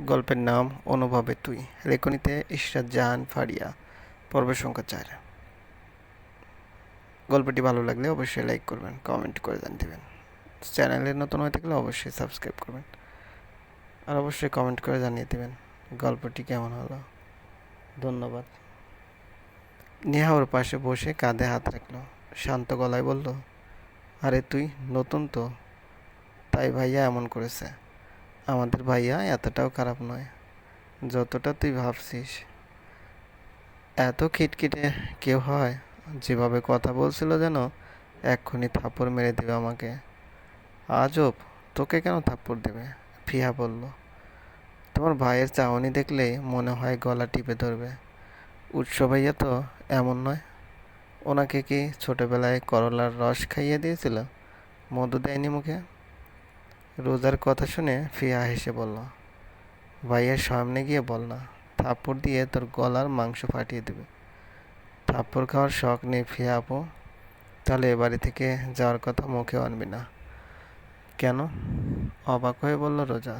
গল্পের নাম অনুভবে তুই। লেখনীতে ইশরাত জাহান ফারিয়া। পর্ব সংখ্যা চার। গল্পটি ভালো লাগলে অবশ্যই লাইক করবেন, কমেন্ট করে জান দেবেন চ্যানেলে নতুন হয়ে থাকলে অবশ্যই সাবস্ক্রাইব করবেন। আর অবশ্যই কমেন্ট করে জানিয়ে দেবেন গল্পটি কেমন হলো। ধন্যবাদ। নেহা ওর পাশে বসে কাঁধে হাত রাখল। শান্ত গলায় বলল, আরে তুই নতুন তো। তাই ভাইয়া এমন করেছে। আমাদের ভাইয়া এতটাও খারাপ নয়, যতটা তুই ভাবছিস। এত খিটখিটে কেউ হয়, যেভাবে কথা বলছিল যেন এক্ষুনি থাপ্পড় মেরে দেবে আমাকে। আজব, তোকে কেন থাপ্পড় দেবে? ফিহা বলল। তোমার ভাইয়ের চাহনি দেখলেই মনে হয় গলা টিপে ধরবে। উৎস ভাইয়া তো এমন নয়। ওনাকে কি ছোটবেলায় করলার রস খাইয়ে দিয়েছিল? মধু দেয়নি মুখে? রোজার কথা শুনে ফিয়া হেসে বলল ভাইয়ের সামনে গিয়ে বল না, থাপ্পড় দিয়ে তোর গলার মাংস ফাটিয়ে দেবে। থাপ্পড় খাওয়ার শখ নেই ফিয়া আপু, তাহলে এ বাড়ি থেকে যাওয়ার কথা মুখেও আনবি না। কেন? অবাক হয়ে বলল রোজা।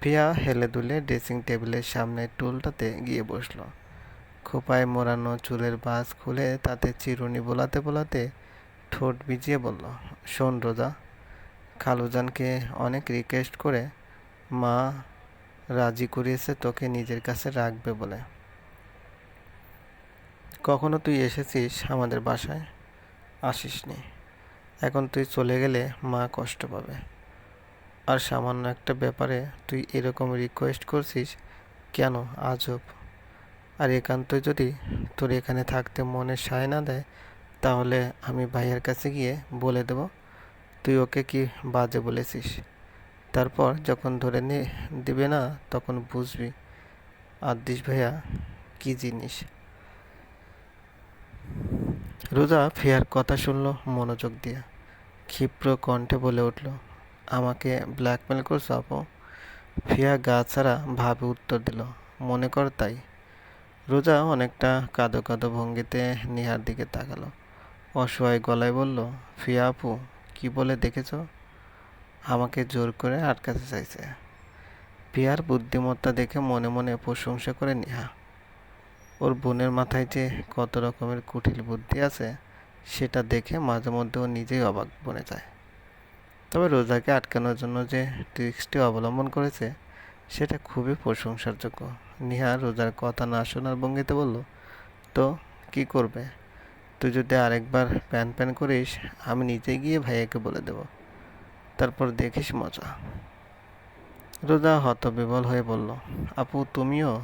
ফিয়া হেলে দুলে ড্রেসিং টেবিলের সামনে টুলটাতে গিয়ে বসল। খোপায় মোড়ানো চুলের বাস খুলে তাতে চিরুনি বোলাতে বোলাতে ঠোঁট ভিজিয়ে বলল, শোন রোজা খালুজানকে অনেক রিকোয়েস্ট করে, মা, রাজি করিয়েছে, তোকে নিজের কাছে রাখবে বলে। কখনো তুই এসেছিস আমাদের বাসায়? আসিসনি। এখন তুই চলে গেলে মা কষ্ট পাবে। আর সামান্য একটা ব্যাপারে তুই এরকম রিকোয়েস্ট করছিস, কেন আজব? আর একান্তই যদি তোর এখানে থাকতে মনে সায় না দেয়, তাহলে আমি ভাইয়ের কাছে গিয়ে বলে দেব তুই ওকে কি বাজে বলেছিস? তারপর যখন ধরে নিয়ে দিবে না, তখন বুঝবি। আদিস ভাইয়া, কি জিনিস? রোজা ফিয়ার কথা শুনল মনোযোগ দিয়ে। ক্ষিপ্র কণ্ঠে বলে উঠল, আমাকে ব্ল্যাকমেল করছ আপু? ফিয়া গা ছাড়া ভাবে উত্তর দিল, মনে কর তাই। রোজা অনেকটা কাঁদো কাঁদো ভঙ্গিতে নিহার দিকে তাকালো। অসহায় গলায় বলল, ফিয়া আপু কি বলে দেখেছ? আমাকে জোর করে আটকাতে চাইছে। পিয়ার বুদ্ধিমত্তা দেখে মনে মনে প্রশংসা করে নিহা। ওর বোনের মাথায় যে কত রকমের কুটিল বুদ্ধি আছে, সেটা দেখে মাঝে মধ্যে ও নিজেই অবাক বনে যায়। তবে রোজাকে আটকানোর জন্য যে ট্রিক্সটি অবলম্বন করেছে, সেটা খুবই প্রশংসার যোগ্য। নিহা রোজার কথা না শোনার ভঙ্গিতে বলল, তো কি করবে? তুই যদি আরেকবার প্যান প্যান করিস, আমি নিজে গিয়ে ভাইয়াকে বলে দেব। তারপর দেখিস মজা। রোজা হতবিবল হয়ে বলল, আপু, তুমিও?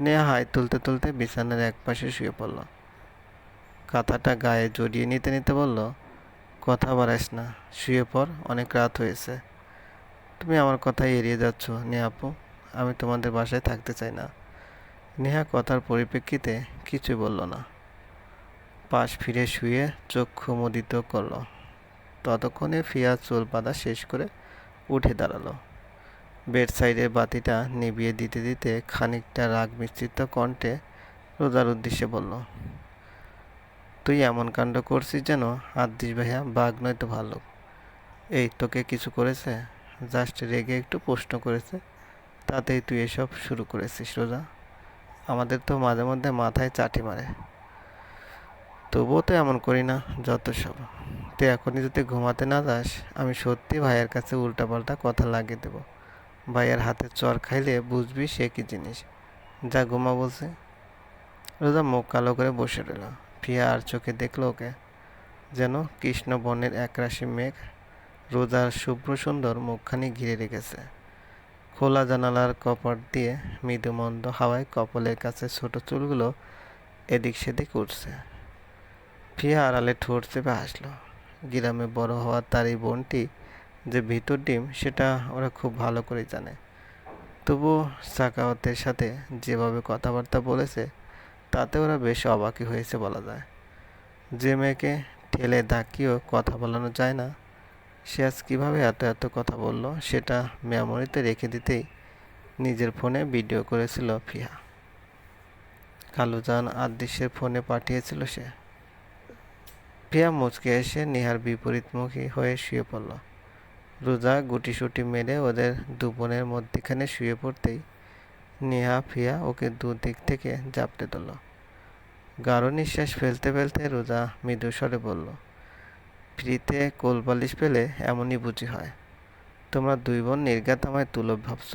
নেহা হাই তুলতে তুলতে বিছানার এক পাশে শুয়ে পড়ল। কাঁথাটা গায়ে জড়িয়ে নিতে নিতে বলল, কথা বাড়াইস না, শুয়ে পর অনেক রাত হয়েছে। তুমি আমার কথা এড়িয়ে যাচ্ছ, নেহা আপু, আমি তোমাদের বাসায় থাকতে চাই না। নেহা কথার পরিপ্রেক্ষিতে কিছুই বলল না। পাশ ফিরে শুয়ে চক্ষু মুদিত করল। ততক্ষণে ফিয়া চুল বাঁধা শেষ করে উঠে দাঁড়াল। বেড সাইডের বাতিটা নিভিয়ে দিতে দিতে খানিকটা রাগ মিশ্রিত কণ্ঠে রোজার উদ্দেশ্যে বলল, তুই এমন কাণ্ড করছিস যেন আদিস ভাইয়া বাঘ নয় তো ভালো এই তোকে কিছু করেছে? জাস্ট রেগে একটু প্রশ্ন করেছে। তাতেই তুই এসব শুরু করেছিস রোজা। আমাদের তো মাঝে মধ্যে মাথায় চাটি মারে। তবুও তো এমন করি না, যত সব। তুই এখনই যদি ঘুমাতে না যাস, আমি সত্যি ভাইয়ের কাছে উল্টাপাল্টা কথা লাগিয়ে দেবো। ভাইয়ের হাতে চর খাইলে বুঝবি সে কী জিনিস। যা ঘুমা বলছে। রোজা মুখ কালো করে বসে রইল। ফিয়া আর চোখে দেখল ওকে। যেন কৃষ্ণ বর্ণের একরাশি মেঘ রোজার শুভ্র সুন্দর মুখখানি ঘিরে রেখেছে। খোলা জানালার কপাট দিয়ে মৃদুমন্দ হাওয়ায় কপলের কাছে ছোট চুলগুলো এদিক সেদিক উঠছে। ফিয়া আড়ালে ঠোঁট চেপে হাসলো। গ্রামে বড় হওয়ার তার এই বোনটি যে ভিতর ডিম, সেটা ওরা খুব ভালো করে জানে। তবুও সাকাওয়াতের সাথে যেভাবে কথাবার্তা বলেছে, তাতে ওরা বেশ অবাকই হয়েছে বলা যায়। যে মেয়েকে ঠেলে ধাক্কিয়েও কথা বলানো যায় না, সে আজ কীভাবে এত এত কথা বলল, সেটা মেমোরিতে রেখে দিতেই নিজের ফোনে ভিডিও করেছিল ফিহা। কালুজান আদিশের ফোনে পাঠিয়েছিল সে। ফিয়া মুচকে এসে নেহার বিপরীতমুখী হয়ে শুয়ে পড়ল। রোজা গুটিসুটি মেরে ওদের দু বোনের মধ্যেখানে শুয়ে পড়তেই নেহা ফিয়া ওকে দুদিক থেকে জাপটে দিল গাঢ় নিঃশ্বাস ফেলতে ফেলতে রোজা মৃদু স্বরে বলল, ফ্রিতে কোলবালিশ পেলে এমনই বুঝি হয়। তোমরা দুই বোন নির্গাত আমায় তুলব ভাবছ।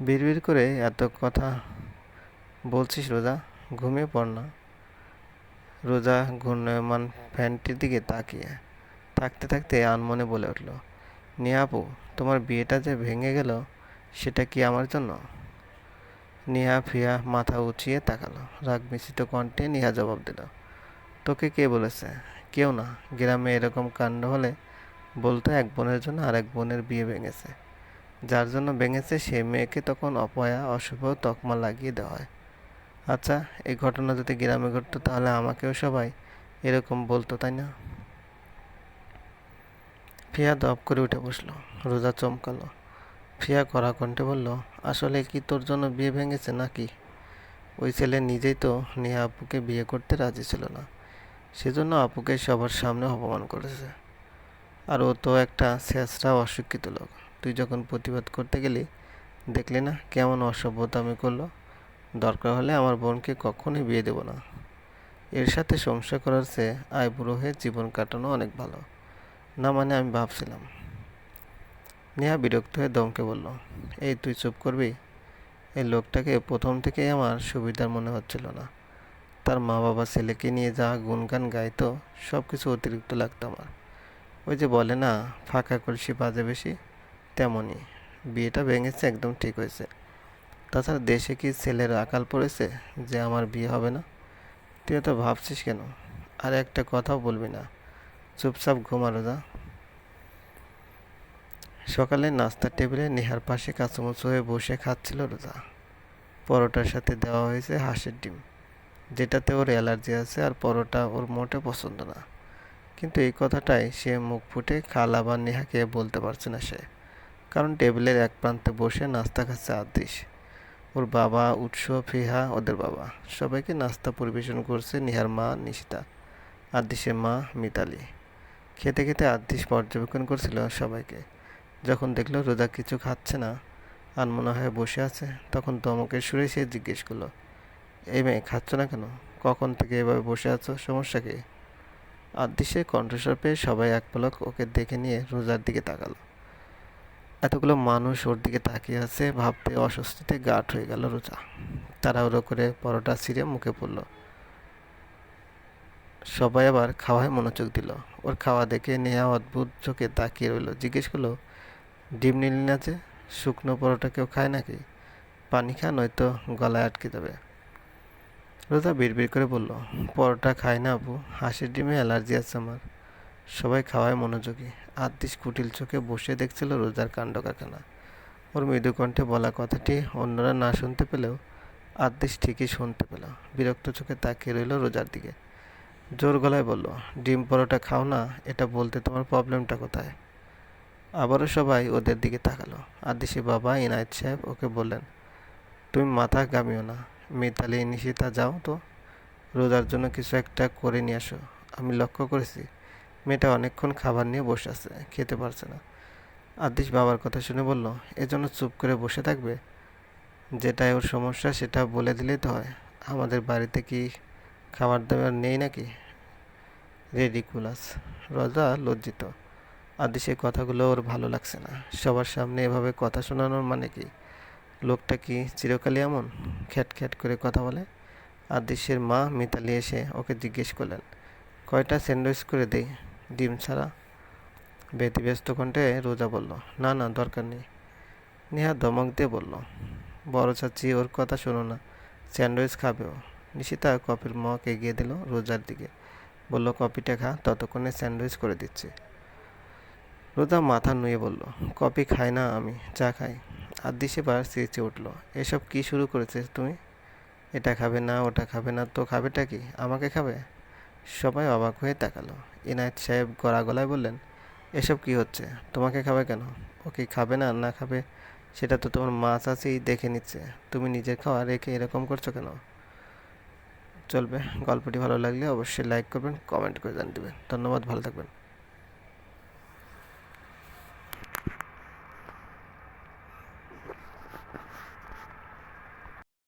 বিড়বিড় করে এত কথা বলছিস রোজা, ঘুমিয়ে পড় না। রোজা ঘূর্ণয়মান ফ্যানটির দিকে তাকিয়ে। থাকতে থাকতে আনমনে বলে উঠল নিয়াপু তোমার বিয়েটা যে ভেঙে গেল, সেটা কি আমার জন্য? নিহা ফিয়া মাথা উঁচিয়ে তাকালো। রাগ মিশ্রিত কণ্ঠে নিহা জবাব দিল, তোকে কে বলেছে? কেউ না। গ্রামে এরকম কাণ্ড হলে বলতো এক বোনের জন্য আরেক বোনের বিয়ে ভেঙেছে। যার জন্য ভেঙেছে সেই মেয়েকে তখন অপয়া, অশুভ তকমা লাগিয়ে দেওয়া হয়। আচ্ছা এই ঘটনা যদি গ্রামে ঘটতো তাহলে আমাকেও সবাই এরকম বলতো, তাই না? ফিয়া দপ করে উঠে বসল, রোজা চমকালো। ফিয়া কড়া কণ্ঠে বলল, আসলে কি তোর জন্য বিয়ে ভেঙেছে নাকি? ওই ছেলে নিজেই তো নিয়ে আপুকে বিয়ে করতে রাজি ছিল না। সেজন্য আপুকে সবার সামনে অপমান করেছে। আর ও তো একটা শেষরা অশিক্ষিত লোক। তুই যখন প্রতিবাদ করতে গেলি, দেখলি না কেমন অসভ্যতা আমি করল? দরকার হলে আমার বোনকে কখনোই বিয়ে দেব না। এর সাথে সংসার করার চেয়ে আয় বুড়ো হয়ে জীবন কাটানো অনেক ভালো। না মানে আমি ভাবছিলাম। নেহা বিরক্ত হয়ে দমকে বলল, এই তুই চুপ করবি? এই লোকটাকে প্রথম থেকেই আমার সুবিধার মনে হচ্ছিল না। তার মা বাবা ছেলেকে নিয়ে যা গুনগান গাইতো সব কিছু অতিরিক্ত লাগতো আমার। ওই যে বলে না, ফাঁকা কলসি বাজে বেশি, তেমনই। বিয়েটা ভেঙেছে, একদম ঠিক হয়েছে। তাছাড়া দেশে কি ছেলের আকাল পড়েছে যে আমার বিয়ে হবে না? তুই তো ভাবছিস কেন? আর একটা কথাও বলবি না। চুপচাপ ঘুমানো যা সকালে নাস্তার টেবিলে নেহার পাশে কাঁচামুচু হয়ে বসে খাচ্ছিল রোজা। পরোটার সাথে দেওয়া হয়েছে হাঁসের ডিম, যেটাতে ওর অ্যালার্জি আছে আর পরোটা ওর মোটে পছন্দ না। কিন্তু এই কথাটাই সে মুখ ফুটে খালা বা নেহাকে বলতে পারছে না সে। কারণ টেবিলের এক প্রান্তে বসে নাস্তা খাচ্ছে আদিশ। ওর বাবা উৎস ফিহা, ওদের বাবা। সবাইকে নাস্তা পরিবেশন করছে নিহার মা নিশিতা আদিশের মা মিতালি। খেতে খেতে আদিশ পর্যবেক্ষণ করছিল সবাইকে। যখন দেখল রোজা কিছু খাচ্ছে না আনমনা হয়ে বসে আছে, তখন দমকের সুরে সে জিজ্ঞেস করল, এই মেয়ে, খাচ্ছ না কেন? কখন থেকে এভাবে বসে আছো? সমস্যা কি? আদিশের কণ্ঠস্বর পেয়ে সবাই এক পলক ওকে দেখে নিয়ে রোজার দিকে তাকালো। এতগুলো মানুষ ওর দিকে তাকিয়ে আছে, ভাবতে অস্বস্তিতে গাঠ হয়ে গেল রোজা। তাড়াহুড়ো করে পরোটা ছিঁড়ে মুখে পড়ল। সবাই আবার খাওয়ায় মনোযোগ দিল। ওর খাওয়া দেখে নেহা অদ্ভুত চোখে তাকিয়ে রইল। জিজ্ঞেস করল, ডিম নিলি না যে শুকনো পরোটা কেউ খায় নাকি? পানি খা, নয়তো গলায় আটকে যাবে। রোজা বিড়বিড় করে বলল, পরোটা খাই না আপু, হাঁসের ডিমে অ্যালার্জি আছে আমার। সবাই খাওয়ায় মনোযোগী। আদিস কুটিল চোখে বসে দেখছিল রোজার কাণ্ড কারখানা। ওর মৃদু কণ্ঠে বলা কথাটি অন্যরা না শুনতে পেলেও আদিস ঠিকই শুনতে পেল। বিরক্ত চোখে তাকিয়ে রইল রোজার দিকে। জোর গলায় বলল, ডিম পরোটা খাও না, এটা বলতে তোমার প্রবলেমটা কোথায়? আবারও সবাই ওদের দিকে তাকালো। আদিসি বাবা ইনায়ত সাহেব ওকে বললেন, তুমি মাথা গামিও না। মিতালি, নিশিতা, যাও তো। রোজার জন্য কিছু একটা করে নিয়ে আসো। আমি লক্ষ্য করেছি মেয়েটা অনেকক্ষণ খাবার নিয়ে বসে আছে, খেতে পারছে না। আদিস বাবার কথা শুনে বলল, এজন্য চুপ করে বসে থাকবে? যেটাই ওর সমস্যা সেটা বলে দিলেই তো হয়। আমাদের বাড়িতে কি খাবার দাবার নেই নাকি? রেডিকুলাস রজা লজ্জিত। আদিসের কথাগুলো ওর ভালো লাগছে না। সবার সামনে এভাবে কথা শোনানোর মানে কি? লোকটা কি চিরকালই এমন? খ্যাট খ্যাট করে কথা বলে। আদিসের মা মিতালি এসে ওকে জিজ্ঞেস করলেন, কয়টা স্যান্ডউইচ করে দেই? ডিম ছাড়া। ব্যতিব্যস্ত কণ্ঠে রোজা বলল, না না, দরকার নেই। নেহা ধমক দিয়ে বলল, বড় চাচি, ওর কথা শোনো না, স্যান্ডউইচ খাবে ও। নিশিতা কপির মগ এগিয়ে দিল রোজার দিকে। বলল কপিটা খা, ততক্ষণে স্যান্ডউইচ করে দিচ্ছি। রোজা মাথা নুয়ে বলল কপি খাই না আমি, চা খাই। আর দিশে বার চেঁচে উঠল, এসব কি শুরু করেছে তুমি? এটা খাবে না, ওটা খাবে না, তো খাবেটা কি? আমাকে খাবে? সবাই অবাক হয়ে তাকালো। ইনায়েত সাহেব গড়া গলায় বললেন, এসব কি হচ্ছে? তোমাকে খাবে কেন? ও কি খাবে না না খাবে? সেটা তো তোমার মা আছেই দেখে নিচ্ছে। তুমি নিজের খাওয়া রেখে এরকম করছ কেন? চলবে। গল্পটি ভালো লাগলে অবশ্যই লাইক করবেন কমেন্ট করে জানিয়ে দেবেন। ধন্যবাদ, ভালো থাকবেন।